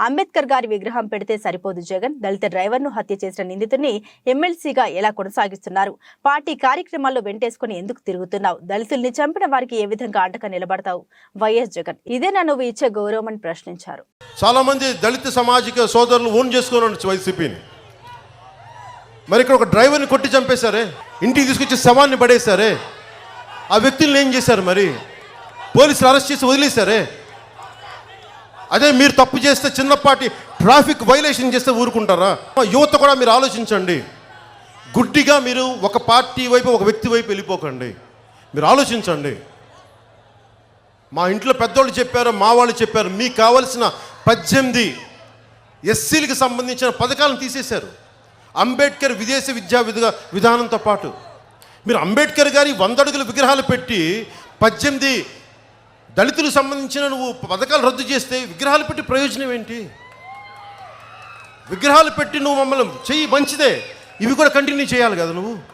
అంబేద్కర్ గారి విగ్రహం పెడితే సరిపోదు జగన్. దళిత డ్రైవర్ను హత్య చేసిన నిందితుడిని ఎమ్మెల్సీగా ఎలా కొనసాగిస్తున్నారు? పార్టీ కార్యక్రమాల్లో వెంటేసుకుని ఎందుకు తిరుగుతున్నావు? దళితుల్ని చంపిన వారికి ఏ విధంగా అండగా నిలబడతావు? వైఎస్ జగన్. ఇదేనా నువ్వు ఇచ్చే గౌరవం అని ప్రశ్నించారు. చాలామంది దళిత సామాజిక సోదరులు ఓన్ చేసుకున్నారు వైసీపీని. మరి ఇక్కడ ఒక డ్రైవర్ని కొట్టి చంపేశారే? ఇంటికి తీసుకొచ్చి శవాన్ని పడేశారే? ఆ వ్యక్తుల్ని ఏం చేశారు మరి? పోలీసులు అరెస్ట్ చేసి వదిలేశారే? అదే మీరు తప్పు చేస్తే చిన్నపాటి ట్రాఫిక్ వైలేషన్ చేస్తే ఊరుకుంటారా? యువత కూడా మీరు ఆలోచించండి. గుడ్డిగా మీరు ఒక పార్టీ వైపు ఒక వ్యక్తి వైపు వెళ్ళిపోకండి. మీరు ఆలోచించండి. మా ఇంట్లో పెద్దోళ్ళు చెప్పారు మా వాళ్ళు చెప్పారు మీకు కావలసిన పద్దెనిమిది ఎస్సీలకు సంబంధించిన పథకాలను తీసేశారు. అంబేద్కర్ విదేశీ విద్యా విధా విధానంతో పాటు. మీరు అంబేద్కర్ గారి వంద అడుగుల విగ్రహాలు పెట్టి పద్దెనిమిది దళితులకు సంబంధించిన నువ్వు పథకాలు రద్దు చేస్తే విగ్రహాలు పెట్టి ప్రయోజనం ఏంటి? విగ్రహాలు పెట్టి నువ్వు మమ్మల్ని చెయ్యి మంచిదే. ఇవి కూడా కంటిన్యూ చేయాలి కదా నువ్వు?